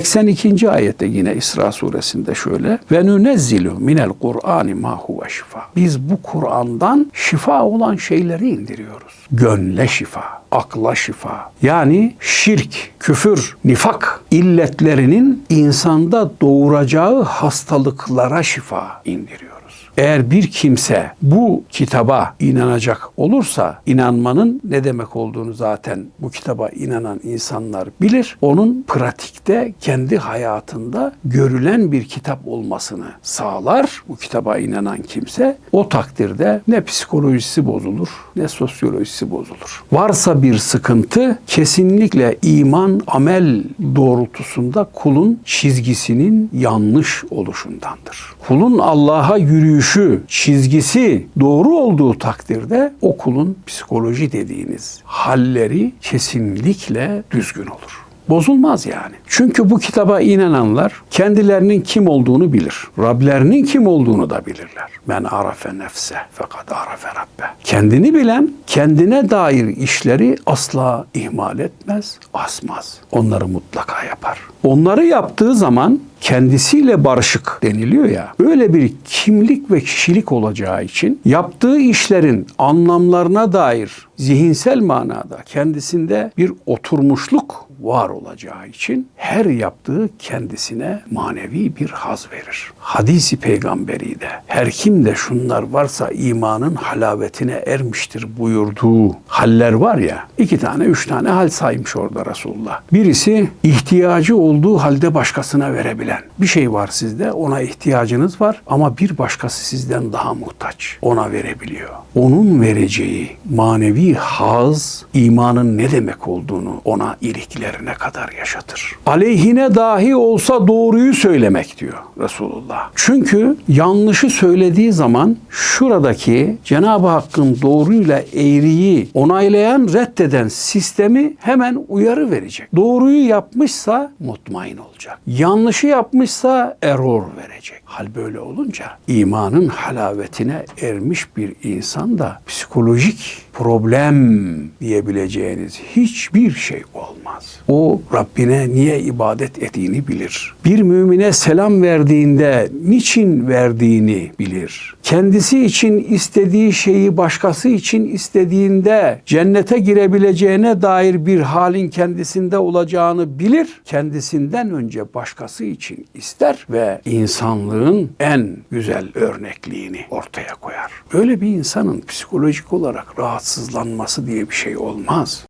82. ayette yine İsra suresinde şöyle ve nunezzilu minel Kur'ani ma huve şifa. Biz bu Kur'an'dan şifa olan şeyleri indiriyoruz. Gönle şifa, akla şifa. Yani şirk, küfür, nifak illetlerinin insanda doğuracağı hastalıklara şifa indiriyoruz. Eğer bir kimse bu kitaba inanacak olursa inanmanın ne demek olduğunu zaten bu kitaba inanan insanlar bilir. Onun pratikte kendi hayatında görülen bir kitap olmasını sağlar. Bu kitaba inanan kimse o takdirde ne psikolojisi bozulur ne sosyolojisi bozulur. Varsa bir sıkıntı kesinlikle iman amel doğrultusunda kulun çizgisinin yanlış oluşundandır. Kulun Allah'a yürüyüşü, çizgisi doğru olduğu takdirde o kulun psikoloji dediğiniz halleri kesinlikle düzgün olur. Bozulmaz yani. Çünkü bu kitaba inananlar kendilerinin kim olduğunu bilir. Rablerinin kim olduğunu da bilirler. Men arafe nefse fakat arafe rabbe. Kendini bilen kendine dair işleri asla ihmal etmez, asmaz. Onları mutlaka yapar. Onları yaptığı zaman kendisiyle barışık deniliyor ya. Öyle bir kimlik ve kişilik olacağı için yaptığı işlerin anlamlarına dair zihinsel manada kendisinde bir oturmuşluk var olacağı için her yaptığı kendisine manevi bir haz verir. Hadisi peygamberi de her kimde şunlar varsa imanın halavetine ermiştir buyurduğu haller var ya iki tane üç tane hal saymış orada Resulullah. Birisi ihtiyacı olduğu halde başkasına verebilen. Bir şey var sizde ona ihtiyacınız var ama bir başkası sizden daha muhtaç. Ona verebiliyor. Onun vereceği manevi haz imanın ne demek olduğunu ona iliklerine kadar yaşatır. Aleyhine dahi olsa doğruyu söylemek diyor Resulullah. Çünkü yanlışı söylediği zaman şuradaki Cenab-ı Hakk'ın doğruyla eğriyi onaylayan, reddeden sistemi hemen uyarı verecek. Doğruyu yapmışsa mutmain olacak. Yanlışı yapmışsa error verecek. Hal böyle olunca imanın halavetine ermiş bir insan da psikolojik problem diyebileceğiniz hiçbir şey olmaz. O Rabbine niye ibadet ettiğini bilir. Bir mümine selam verdiğinde niçin verdiğini bilir. Kendisi için istediği şeyi başkası için istediğinde cennete girebileceğine dair bir halin kendisinde olacağını bilir. Kendisinden önce başkası için ister ve insanlığın en güzel örnekliğini ortaya koyar. Öyle bir insanın psikolojik olarak rahatsızlanması diye bir şey olmaz.